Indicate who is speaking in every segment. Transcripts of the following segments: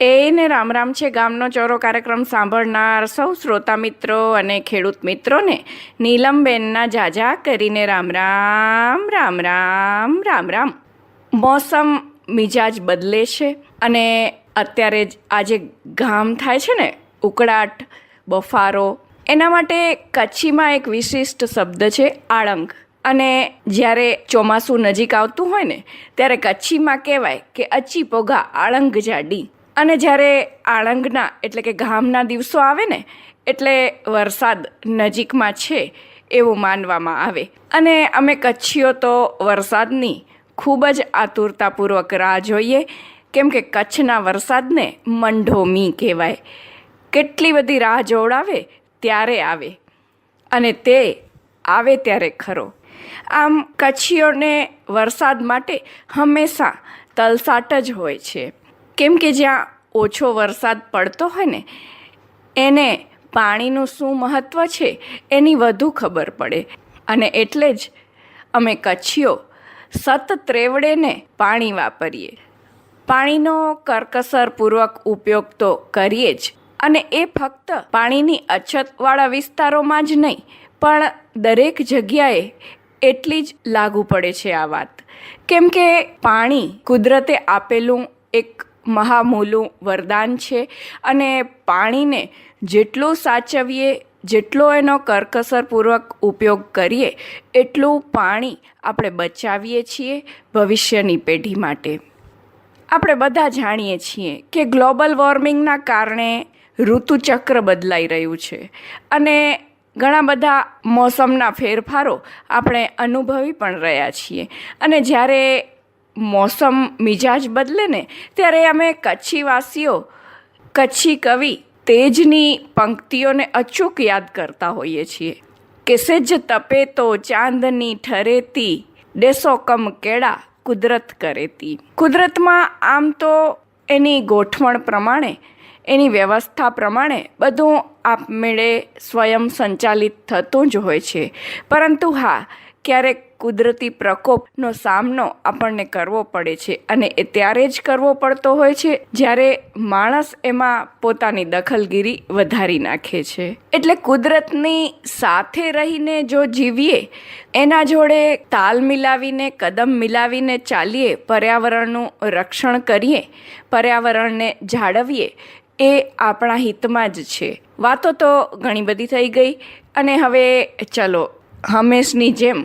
Speaker 1: એને રામ રામ છે ગામનો ચોરો કાર્યક્રમ સાંભળનાર સૌ શ્રોતા મિત્રો અને ખેડૂત મિત્રોને નીલમબેનના જાજા કરીને રામ રામ રામ રામ રામ રામ. મોસમ મિજાજ બદલે છે અને અત્યારે આજે ઘામ થાય છે ને ઉકળાટ, બફારો, એના માટે કચ્છીમાં એક વિશિષ્ટ શબ્દ છે આળંગ. અને જ્યારે ચોમાસું નજીક આવતું હોય ને, ત્યારે કચ્છીમાં કહેવાય કે અચી પોગા આળંગ જાડી. અને જ્યારે આળંગના, એટલે કે ઘામના દિવસો આવે ને, એટલે વરસાદ નજીકમાં છે એવું માનવામાં આવે. અને અમે કચ્છીઓ તો વરસાદની ખૂબ જ આતુરતાપૂર્વક રાહ જોઈએ. કેમ કે કચ્છના વરસાદને મંઢોમી કહેવાય. કેટલી બધી રાહ જોવડાવે ત્યારે આવે. અને તે આવે ત્યારે ખરો. આમ કચ્છીઓને વરસાદ માટે હંમેશા તલસાટ જ હોય છે. કેમ કે જ્યાં ઓછો વરસાદ પડતો હોય ને, એને પાણીનું શું મહત્ત્વ છે એની વધુ ખબર પડે. અને એટલે જ અમે કચ્છીઓ સત ત્રેવડેને પાણી વાપરીએ. પાણીનો કરકસરપૂર્વક ઉપયોગ તો કરીએ જ. અને એ ફક્ત પાણીની અછતવાળા વિસ્તારોમાં જ નહીં, પણ દરેક જગ્યાએ એટલી જ લાગુ પડે છે આ વાત. કેમ કે પાણી કુદરતે આપેલું એક મહામૂલું વરદાન છે અને પાણીને જેટલું સાચવીએ, જેટલો એનો કરકસરપૂર્વક ઉપયોગ કરીએ, એટલું પાણી આપણે બચાવીએ છીએ ભવિષ્યની પેઢી માટે. આપણે બધા જાણીએ છીએ કે ગ્લોબલ વોર્મિંગના કારણે ઋતુચક્ર બદલાઈ રહ્યું છે અને ઘણા બધા મોસમના ફેરફારો આપણે અનુભવી પણ રહ્યા છીએ. અને જ્યારે મોસમ મિજાજ બદલે ને, ત્યારે અમે કચ્છીવાસીઓ, કચ્છી કવિ તેજની પંક્તિઓને અચૂક યાદ કરતા હોઈએ છીએ. કે જ તપે તો ચાંદની ઠરેતી, ડેસો કમ કેળા કુદરત કરેતી. કુદરતમાં આમ તો એની ગોઠવણ પ્રમાણે, એની વ્યવસ્થા પ્રમાણે બધું આપમેળે સ્વયં સંચાલિત થતું જ હોય છે. પરંતુ હા, ક્યારેક કુદરતી પ્રકોપનો સામનો આપણને કરવો પડે છે અને એ ત્યારે જ કરવો પડતો હોય છે જ્યારે માણસ એમાં પોતાની દખલગીરી વધારી નાખે છે. એટલે કુદરતની સાથે રહીને જો જીવીએ, એના જોડે તાલ મિલાવીને, કદમ મિલાવીને ચાલીએ, પર્યાવરણનું રક્ષણ કરીએ, પર્યાવરણને જાળવીએ, એ આપણા હિતમાં જ છે. વાતો તો ઘણી બધી થઈ ગઈ અને હવે ચલો, હંમેશની જેમ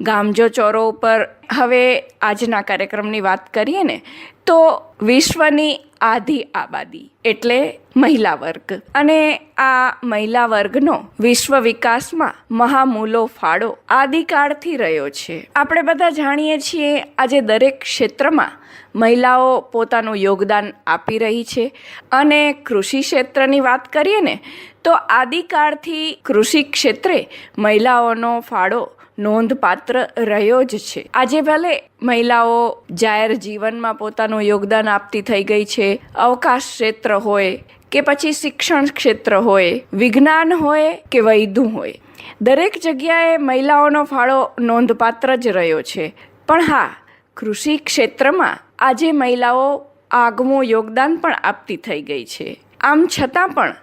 Speaker 1: ગામજો ચોરો ઉપર હવે આજના કાર્યક્રમની વાત કરીએ ને, તો વિશ્વની આધી આબાદી એટલે મહિલા વર્ગ. અને આ મહિલા વર્ગનો વિશ્વ વિકાસમાં મહામૂલો ફાળો આદિકાળથી રહ્યો છે. આપણે બધા જાણીએ છીએ આજે દરેક ક્ષેત્રમાં મહિલાઓ પોતાનું યોગદાન આપી રહી છે. અને કૃષિ ક્ષેત્રની વાત કરીએ ને, તો આદિકાળથી કૃષિ ક્ષેત્રે મહિલાઓનો ફાળો નોંધપાત્ર રહ્યો જ છે. આજે ભલે મહિલાઓ જાહેર જીવનમાં પોતાનું યોગદાન આપતી થઈ ગઈ છે. અવકાશ ક્ષેત્ર હોય કે પછી શિક્ષણ ક્ષેત્ર હોય, વિજ્ઞાન હોય કે વૈધુ હોય, દરેક જગ્યાએ મહિલાઓનો ફાળો નોંધપાત્ર જ રહ્યો છે. પણ હા, કૃષિ ક્ષેત્રમાં આજે મહિલાઓ આગવું યોગદાન પણ આપતી થઈ ગઈ છે. આમ છતાં પણ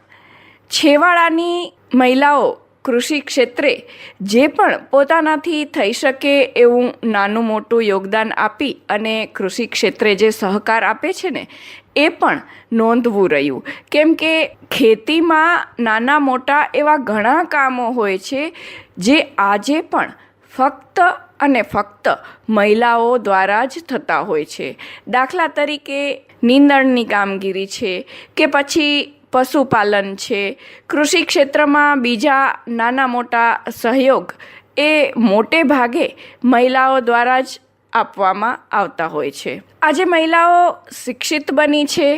Speaker 1: છેવાડાની મહિલાઓ કૃષિ ક્ષેત્રે જે પણ પોતાનાથી થઈ શકે એવું નાનું મોટું યોગદાન આપી અને કૃષિ ક્ષેત્રે જે સહકાર આપે છે ને, એ પણ નોંધવું રહ્યું. કેમ કે ખેતીમાં નાના મોટા એવા ઘણા કામો હોય છે, જે આજે પણ ફક્ત અને ફક્ત મહિલાઓ દ્વારા જ થતા હોય છે. દાખલા તરીકે નીંદણની કામગીરી છે કે પછી પશુપાલન છે. કૃષિ ક્ષેત્રમાં બીજા નાના મોટા સહયોગ એ મોટે ભાગે મહિલાઓ દ્વારા જ આપવામાં આવતા હોય છે. આજે મહિલાઓ શિક્ષિત બની છે.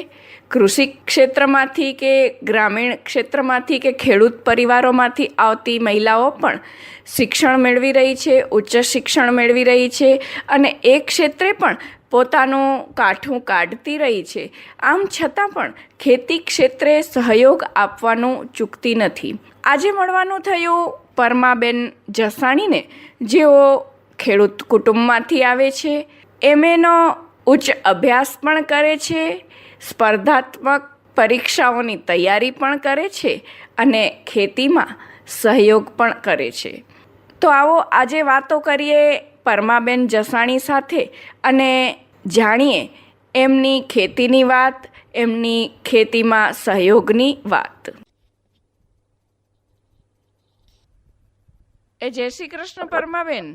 Speaker 1: કૃષિ ક્ષેત્રમાંથી કે ગ્રામીણ ક્ષેત્રમાંથી કે ખેડૂત પરિવારોમાંથી આવતી મહિલાઓ પણ શિક્ષણ મેળવી રહી છે, ઉચ્ચ શિક્ષણ મેળવી રહી છે અને એ ક્ષેત્રે પણ પોતાનું કાઠું કાઢતી રહી છે. આમ છતાં પણ ખેતી ક્ષેત્રે સહયોગ આપવાનું ચૂકતી નથી. આજે મળવાનું થયું પરમાબેન જસાણીને. જેઓ ખેડૂત કુટુંબમાંથી આવે છે. એમએનો ઉચ્ચ અભ્યાસ પણ કરે છે. સ્પર્ધાત્મક પરીક્ષાઓની તૈયારી પણ કરે છે. અને ખેતીમાં સહયોગ પણ કરે છે. તો આવો આજે વાતો કરીએ પરમાબેન જસાણી સાથે અને જાણીએ એમની ખેતીની વાત એમની ખેતીમાં સહયોગની વાત. એ જય શ્રી કૃષ્ણ પરમાબેન.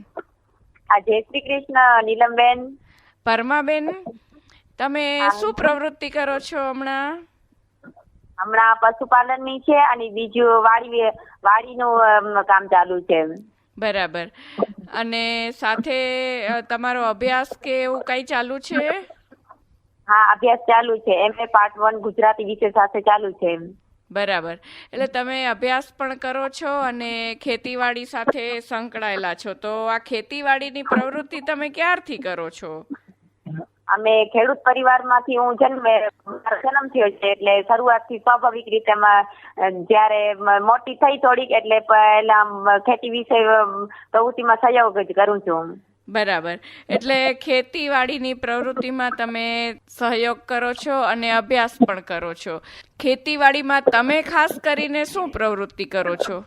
Speaker 2: આ જય શ્રી કૃષ્ણ નીલમબેન.
Speaker 1: પરમાબેન તમે શું પ્રવૃત્તિ કરો છો હમણાં?
Speaker 2: હમણાં પશુપાલનની છે અને બીજું વાડી વાડીનું કામ ચાલુ છે.
Speaker 1: બરાબર. અને સાથે તમારો અભ્યાસ કે એવું કઈ ચાલુ છે?
Speaker 2: હા અભ્યાસ ચાલુ છે. એમએ પાર્ટ વન ગુજરાતી વિષય સાથે ચાલુ છે
Speaker 1: બરાબર. એટલે તમે અભ્યાસ પણ કરો છો અને ખેતીવાડી સાથે સંકળાયેલા છો. તો આ ખેતીવાડીની પ્રવૃત્તિ તમે ક્યારથી કરો છો?
Speaker 2: અમે ખેડૂત પરિવારમાંથી હું જન્મ જન્મ થયો છે એટલે શરૂઆતથી સ્વાભાવિક રીતે જયારે મોટી થઈ થોડીક એટલે પહેલા ખેતી વિશે પ્રવૃત્તિમાં સહયોગ જ કરું છું.
Speaker 1: બરાબર. એટલે ખેતીવાડીની પ્રવૃત્તિમાં તમે સહયોગ કરો છો અને અભ્યાસ પણ કરો છો. ખેતીવાડીમાં તમે ખાસ કરીને શું પ્રવૃત્તિ કરો છો?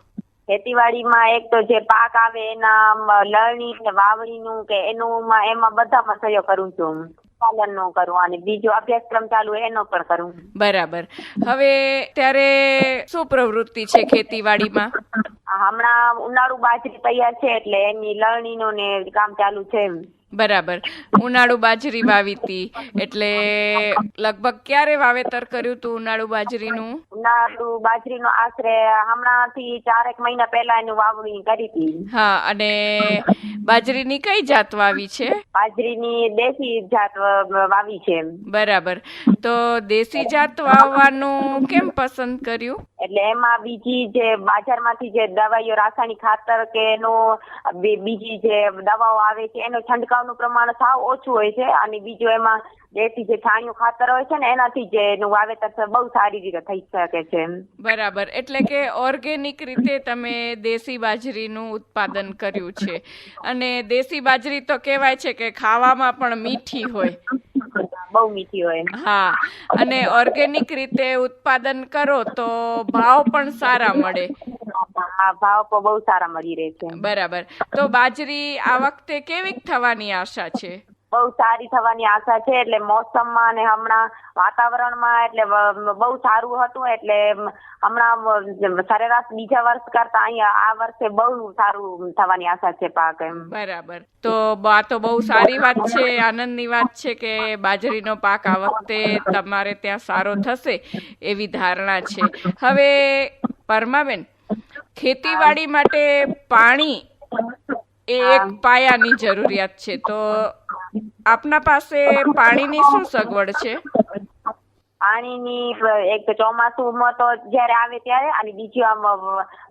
Speaker 2: ખેતીવાડીમાં એક તો જે પાક આવે એના લણણી ને વાવણીનું કે એનું એમાં બધામાં સહયોગ કરું છું. પાલનનો કરું અને બીજો અભ્યાસક્રમ ચાલુ એનો પણ કરું.
Speaker 1: બરાબર. હવે ત્યારે શું પ્રવૃત્તિ છે ખેતીવાડીમાં?
Speaker 2: હમણાં ઉનાળુ બાજરી તૈયાર છે એટલે એની લણણીનો ને કામ ચાલુ છે
Speaker 1: બરાબર. ઉનાળુ બાજરી વાવી હતી એટલે લગભગ ક્યારે વાવેતર કર્યું હતું ઉનાળુ બાજરીનું?
Speaker 2: ઉનાળુ બાજરીનો આશરે હમણાંથી ચારેક મહિના પહેલા એનું વાવણી કરી હતી
Speaker 1: હા અને બાજરીની કઈ જાત વાવી છે?
Speaker 2: બાજરીની દેશી જાત વાવી છે
Speaker 1: બરાબર. તો દેશી જાત વાવવાનું કેમ પસંદ કર્યું?
Speaker 2: એટલે એમાં બીજી જે બજારમાંથી જે દવાઈઓ રાસાયણિક ખાતર કે એનો બીજી જે દવાઓ આવે છે, એનો છંટકાવનું પ્રમાણ સાવ ઓછું હોય છે અને બીજું એમાં દેશી જે છાણિયું ખાતર હોય છે ને, એનાથી જે એનું વાવેતર બહુ સારી રીતે થઈ શકે છે
Speaker 1: બરાબર. એટલે કે ઓર્ગેનિક રીતે તમે દેશી બાજરીનું ઉત્પાદન કર્યું છે. અને દેશી બાજરી તો કહેવાય છે કે ખાવામાં પણ મીઠી હોય.
Speaker 2: બહુ મીઠી હોય
Speaker 1: હા અને ઓર્ગેનિક રીતે ઉત્પાદન કરો તો ભાવ પણ સારા મળે.
Speaker 2: ભાવ પણ બહુ સારા મળી રહે છે.
Speaker 1: બરાબર. તો બાજરી આ વખતે કેવીક થવાની આશા છે?
Speaker 2: બહુ સારી થવાની આશા છે, એટલે મોસમમાં અને હમણાં વાતાવરણમાં એટલે બહુ સારું હતું, એટલે હમણાં સરેરાશ બીજા વર્ષ કરતા અહીંયા આ વર્ષે બહુ સારું થવાની આશા છે પાક એમ.
Speaker 1: બરાબર. તો આ તો બહુ સારી વાત છે, આનંદની વાત છે કે બાજરીનો પાક આ વખતે તમારે ત્યાં સારો થશે એવી ધારણા છે. હવે પરમાબેન, ખેતીવાડી માટે પાણી એ એક પાયાની જરૂરિયાત છે. તો આપના પાસે પાણીની શું સગવડ છે?
Speaker 2: પાણીની એક ચોમાસુમાં તો જ્યારે આવે ત્યારે, અને બીજી આમ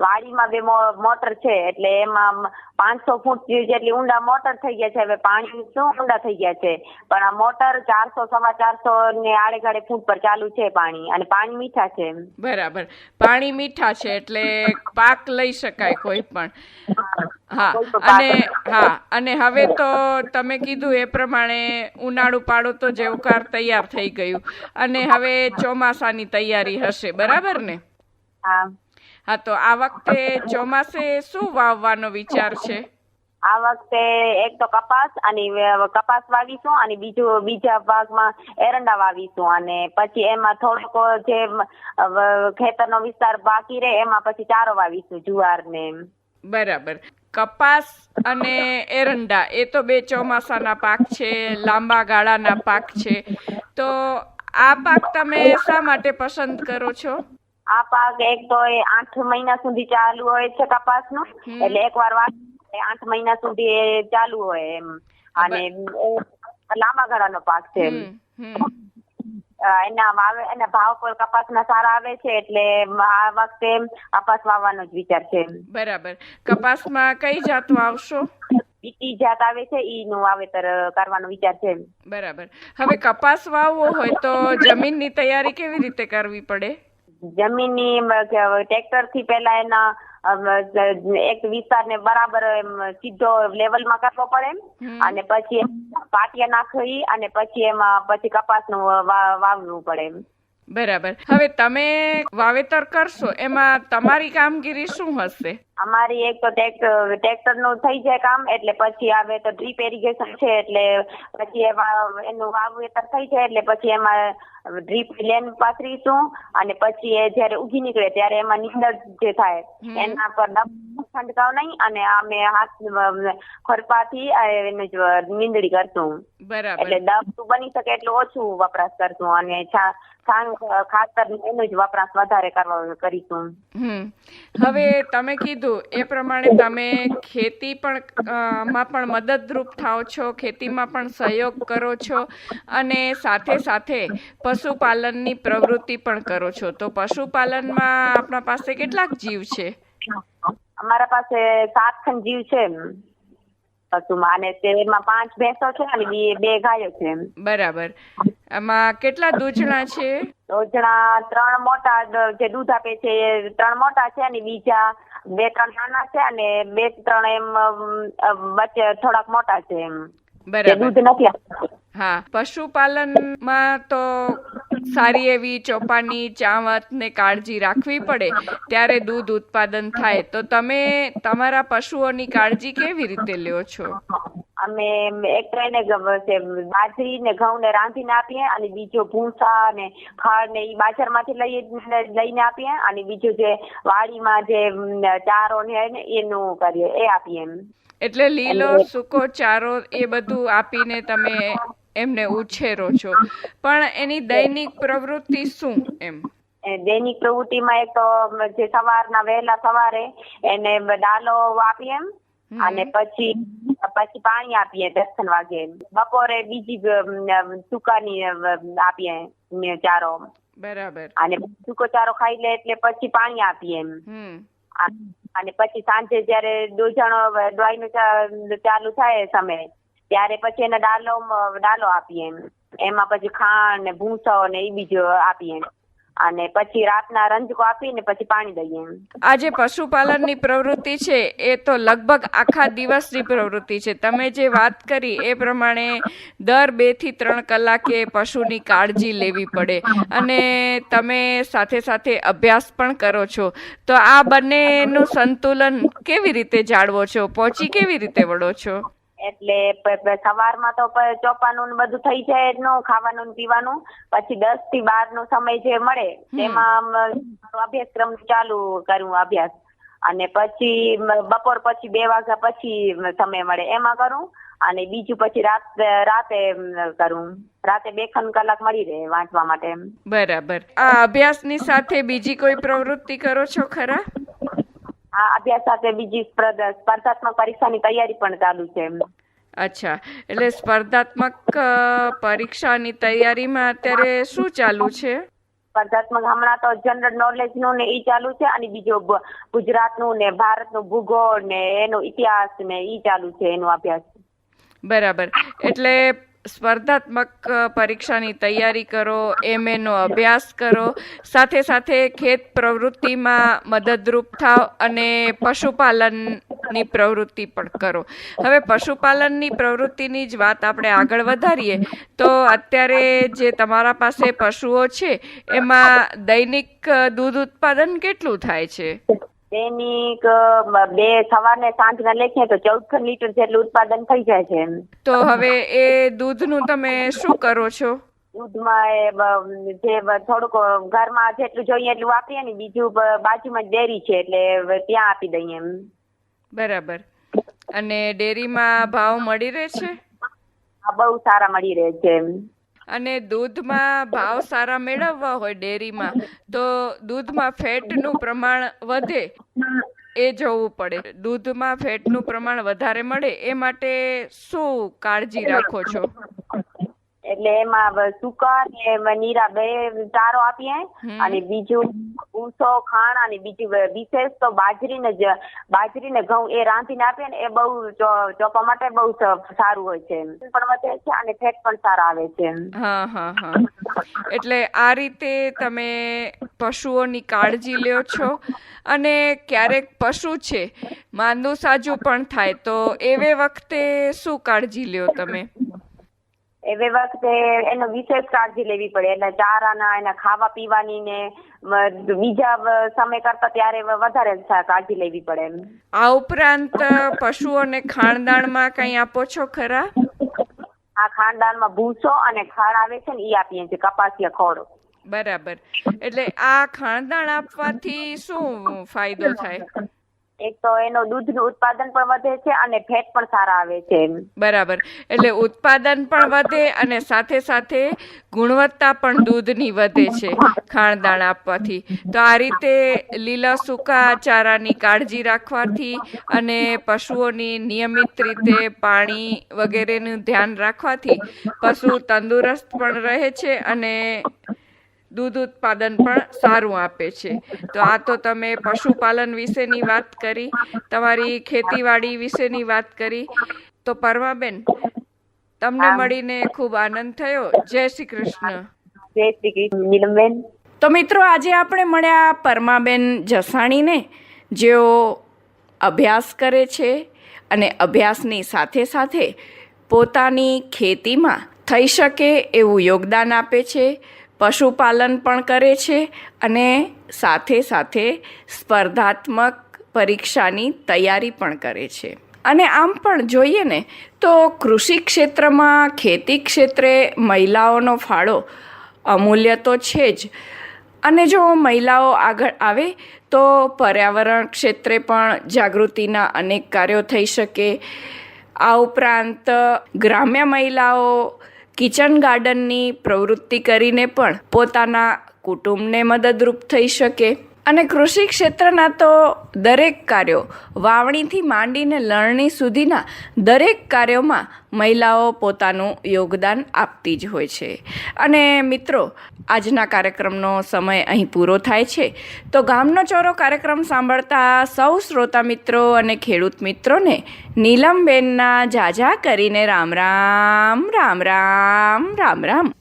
Speaker 2: વાડીમાં બે મોટર છે, એટલે એમાં પાંચસો ફૂટ જેટલી ઊંડા મોટર થઈ ગયા છે હવે પાણી શું ઊંડા થઈ ગયા છે? પણ આ મોટર ચારસો સવા ચારસો ને આડેગાડે ફૂટ પર ચાલુ છે પાણી અને પાણી મીઠા છે.
Speaker 1: બરાબર. પાણી મીઠા છે એટલે પાક લઈ શકાય કોઈ પણ. હા અને હા અને હવે તો તમે કીધું એ પ્રમાણે ઉનાળુ પાડો તો જેવકાર તૈયાર થઈ ગયું. અને હવે ચોમાસાની તૈયારી હશે બરાબર ને?
Speaker 2: હા.
Speaker 1: હા તો આ વખતે ચોમાસે શું વાવવાનો વિચાર છે?
Speaker 2: આ વખતે એક તો કપાસ અને કપાસ વાવીશું અને બીજું બીજા ભાગમાં એરંડા વાવીશું. અને પછી એમાં થોડોક જે ખેતરનો વિસ્તાર બાકી રહે એમાં પછી ચારો વાવીશું જુવાર ને.
Speaker 1: બરાબર. કપાસ અને એરંડા એ તો બે ચોમાસાના પાક છે લાંબા ગાળાના પાક છે. તો આ પાક તમે શા માટે પસંદ કરો છો?
Speaker 2: આ પાક એક તો આઠ મહિના સુધી ચાલુ હોય છે કપાસનું.
Speaker 1: હમ.
Speaker 2: એટલે એકવાર વાવી આઠ મહિના સુધી એ ચાલુ હોય એમ. અને લાંબા ગાળાનો પાક છે એના વાવે એના ભાવ પર કપાસના સારા આવે છે એટલે આ વખતે કપાસ વાવવાનો જ વિચાર છે
Speaker 1: બરાબર. કપાસમાં કઈ જાત વાવશો
Speaker 2: બીજી જાત આવે છે ઈ નું વાવેતર કરવાનો વિચાર છે
Speaker 1: બરાબર. હવે કપાસ વાવવો હોય તો જમીનની તૈયારી કેવી રીતે કરવી પડે?
Speaker 2: જમીનની ટ્રેક્ટરથી પેલા એના એક એક વિસ્તારને બરાબર સીધો સીધો લેવલમાં કરવો પડે એમ. અને પછી પાટિયા નાખી અને પછી એમાં પછી કપાસનું વાવવું પડે એમ.
Speaker 1: બરાબર. હવે તમે વાવેતર કરશો એમાં તમારી કામગીરી શું હશે?
Speaker 2: અમારી એક તો ટ્રેક્ટરનું થઈ જાય કામ એટલે પછી આવે તો ડ્રીપ એરિગેશન છે એટલે પછી એમાં એનું વાવેતર થઈ જાય એટલે પછી એમાં ડ્રીપ લેન પાથરીશું અને પછી એ જ્યારે ઉગી નીકળે ત્યારે એમાં નીંદર જે થાય એના પર છંટકાવ નહીં અને અમે હાથ ખરપાથી નીંદડી કરશું. એટલે દવા બની શકે એટલું ઓછું વપરાશ કરશું અને છાણ ખાતર એનો જ વપરાશ વધારે કરવા કરીશું.
Speaker 1: હવે તમે કીધું એ પ્રમાણે તમે ખેતી પણ માં પણ મદદરૂપ થાઓ છો ખેતીમાં પણ સહયોગ કરો છો અને સાથે સાથે પશુપાલનની પ્રવૃત્તિ પણ કરો છો. તો પશુપાલનમાં આપણા પાસે કેટલાક જીવ છે?
Speaker 2: અમારા પાસે સાત ખંડ જીવ છે પશુમાં અને તેમાં પાંચ ભેંસો છે અને બે ગાયો છે
Speaker 1: બરાબર. આમાં કેટલા દૂધણા છે?
Speaker 2: દૂધણા ત્રણ મોટા જે દૂધ આપે છે એ ત્રણ મોટા છે અને બીજા બે ત્રણ નાના છે અને બે ત્રણ એમ વચ્ચે થોડાક મોટા છે એમ.
Speaker 1: બરાબર.
Speaker 2: દૂધ નથી
Speaker 1: હા પશુપાલનમાં તો સારી એવી ચોપાની ચાવત ને કાળજી રાખવી પડે. ત્યારે દૂધ ઉત્પાદન થાય. તો તમે તમારા પશુઓની કાળજી કેવી રીતે લ્યો છો?
Speaker 2: અમે એક તો છે બાજરી ને ઘઉં ને રાંધીને આપીએ અને બીજો ભૂસા ને ખડ ને ઈ બાજારમાંથી લઈ લઈને આપીએ અને બીજું જે વાડીમાં જે ચારો ને એનું કરીએ એ આપીએ એમ.
Speaker 1: એટલે લીલો સૂકો ચારો એ બધું આપીને તમે એમને ઉછેરો છો. પણ એની દૈનિક પ્રવૃત્તિ શું એમ?
Speaker 2: દૈનિક પ્રવૃત્તિમાં એક તો જે સવારના વહેલા સવારે એને ડાલો આપીએ એમ. અને પછી પછી પાણી આપીએ દર્શન વાગે. બપોરે બીજી સુકાની આપીએ ને ચારો.
Speaker 1: બરાબર.
Speaker 2: અને સૂકો ચારો ખાઈ લે એટલે પછી પાણી આપીએ એમ. અને પછી સાંજે જયારે દોજાણો દવાઈનું ચા- ચાલુ થાય સમય ત્યારે પછી એને ડાલો ડાલો આપીએ એમ. એમાં પછી ખાંડ ને ભૂસો ને એ બીજો આપીએ. અને પછી રાતના રંજકો આપીને પછી પાણી દઈએ
Speaker 1: આ પશુપાલનની પ્રવૃત્તિ છે, એ તો લગભગ આખા દિવસની પ્રવૃત્તિ છે. તમે જે વાત કરી એ પ્રમાણે દર બેથી ત્રણ કલાકે પશુની કાળજી લેવી પડે. અને તમે સાથે સાથે અભ્યાસ પણ કરો છો. તો આ બંનેનું સંતુલન કેવી રીતે જાળવો છો? પહોંચી કેવી રીતે વળો છો?
Speaker 2: એટલે સવારમાં તો ચોપાનું બધું થઈ જાય એનું ખાવાનું ને પીવાનું. પછી દસથી બાર નો સમય જે મળે તેમાં અભ્યાસક્રમ ચાલુ કરું અભ્યાસ. અને પછી બપોર પછી બે વાગ્યા પછી સમય મળે એમાં કરું. અને બીજું પછી રાત રાતે કરું. રાતે બે ખન કલાક મળી રહે વાંચવા માટે
Speaker 1: બરાબર. આ અભ્યાસની સાથે બીજી કોઈ પ્રવૃત્તિ કરો છો ખરા?
Speaker 2: આ અભ્યાસ સાથે બીજી સ્પર્ધા સ્પર્ધાત્મક પરીક્ષાની તૈયારી પણ ચાલુ છે એમ
Speaker 1: અચ્છા એટલે સ્પર્ધાત્મક પરીક્ષાની તૈયારીમાં અત્યારે શું ચાલુ છે?
Speaker 2: સ્પર્ધાત્મક હમણાં તો જનરલ નોલેજનું ને ઈ ચાલુ છે અને બીજો ગુજરાતનું ને ભારતનું ભૂગોળ ને એનો ઇતિહાસ ને ઈ ચાલુ છે એનો અભ્યાસ.
Speaker 1: બરાબર. એટલે સ્પર્ધાત્મક પરીક્ષાની તૈયારી કરો, એમએનો અભ્યાસ કરો. સાથે સાથે ખેત પ્રવૃત્તિમાં મદદરૂપ થાવ અને પશુપાલનની પ્રવૃત્તિ પણ કરો. હવે પશુપાલનની પ્રવૃત્તિની જ વાત આપણે આગળ વધારીએ, તો અત્યારે જે તમારા પાસે પશુઓ છે, એમાં દૈનિક દૂધ ઉત્પાદન કેટલું થાય છે?
Speaker 2: દૈનિક બે સવારને સાંજ સાંજના લેખીએ તો ચૌદ લીટર જેટલું ઉત્પાદન થઈ જાય છે
Speaker 1: તો હવે એ દૂધનું તમે શું કરો છો?
Speaker 2: દૂધમાં જે થોડુંક ઘરમાં જેટલું જોઈએ એટલું આપીએ ને બીજું બાજુમાં ડેરી છે એટલે ત્યાં આપી દઈએ એમ.
Speaker 1: બરાબર. અને ડેરીમાં ભાવ મળી રહે છે?
Speaker 2: આ બહુ સારા મળી રહે છે એમ.
Speaker 1: અને દૂધમાં ભાવ સારા મેળવવા હોય ડેરીમાં, તો દૂધમાં ફેટનું પ્રમાણ વધે એ જોવું પડે. દૂધમાં ફેટનું પ્રમાણ વધારે મળે એ માટે શું કાળજી રાખો છો?
Speaker 2: એટલે એમાં સુકર સૂકા ને નીરા બે ચારો આપીએ અને બીજું ભૂસો ખાણ અને બીજું વિશેષ તો બાજરીને જ બાજરીને ઘઉં એ રાંધીને આપીએ ને એ બહુ ચોપા માટે બહુ સારું હોય છે. પણ વધે છે અને ફેટ પણ સારા આવે છે.
Speaker 1: હા હા હા. એટલે આ રીતે તમે પશુઓની કાળજી લ્યો છો. અને ક્યારેક પશુ છે માંદું સાજુ પણ થાય. તો એવે વખતે શું કાળજી લ્યો તમે?
Speaker 2: એવે વખતે એનો વિશેષ કાળજી લેવી પડે. એટલે ચારાના એના ખાવા પીવાની ને બીજા સમય કરતા ત્યારે વધારે કાળજી લેવી પડે એમ.
Speaker 1: આ ઉપરાંત પશુઓને ખાણદાણમાં કંઈ આપો છો ખરા?
Speaker 2: આ ખાનદાનમાં ભૂસો અને ખાણ આવે છે ને ઈ આપીએ છીએ કપાસિયા ખોળ.
Speaker 1: બરાબર. એટલે આ ખાણદાણ આપવાથી શું ફાયદો થાય?
Speaker 2: એક તો એનો દૂધનું ઉત્પાદન પણ વધે છે અને ફેટ પણ સારા આવે છે
Speaker 1: બરાબર. એટલે ઉત્પાદન પણ વધે અને સાથે સાથે ગુણવત્તા પણ દૂધની વધે છે ખાણદાણ આપવાથી. તો આ રીતે લીલા સૂકા ચારાની કાળજી રાખવાથી અને પશુઓની નિયમિત રીતે પાણી વગેરેનું ધ્યાન રાખવાથી પશુ તંદુરસ્ત પણ રહે છે અને દૂધ ઉત્પાદન પણ સારું આપે છે. તો આ તો તમે પશુપાલન વિશેની વાત કરી તમારી ખેતીવાડી વિશેની વાત કરી. તો પરમાબેન તમને મળીને ખૂબ આનંદ થયો. જય શ્રી કૃષ્ણ.
Speaker 2: જય શ્રી કૃષ્ણ નીલમબેન
Speaker 1: તો મિત્રો આજે આપણે મળ્યા પરમાબેન જસાણીને. જેઓ અભ્યાસ કરે છે અને અભ્યાસની સાથે સાથે પોતાની ખેતીમાં થઈ શકે એવું યોગદાન આપે છે. પશુપાલન પણ કરે છે અને સાથે સાથે સ્પર્ધાત્મક પરીક્ષાની તૈયારી પણ કરે છે. અને આમ પણ જોઈએ ને, તો કૃષિ ક્ષેત્રમાં, ખેતી ક્ષેત્રે મહિલાઓનો ફાળો અમૂલ્ય તો છે જ. અને જો મહિલાઓ આગળ આવે, તો પર્યાવરણ ક્ષેત્રે પણ જાગૃતિના અનેક કાર્યો થઈ શકે. આ ઉપરાંત ગ્રામ્ય મહિલાઓ કિચન ગાર્ડનની પ્રવૃત્તિ કરીને પણ પોતાના કુટુંબને મદદરૂપ થઈ શકે. અને કૃષિ ક્ષેત્રના તો દરેક કાર્યો વાવણીથી માંડીને લણણી સુધીના દરેક કાર્યોમાં મહિલાઓ પોતાનું યોગદાન આપતી જ હોય છે. અને મિત્રો, આજના કાર્યક્રમનો સમય અહીં પૂરો થાય છે. તો ગામનો ચોરો કાર્યક્રમ સાંભળતા સૌ શ્રોતા મિત્રો અને ખેડૂત મિત્રોને નીલમબેનના જાજા કરીને રામ રામ રામ રામ રામ રામ.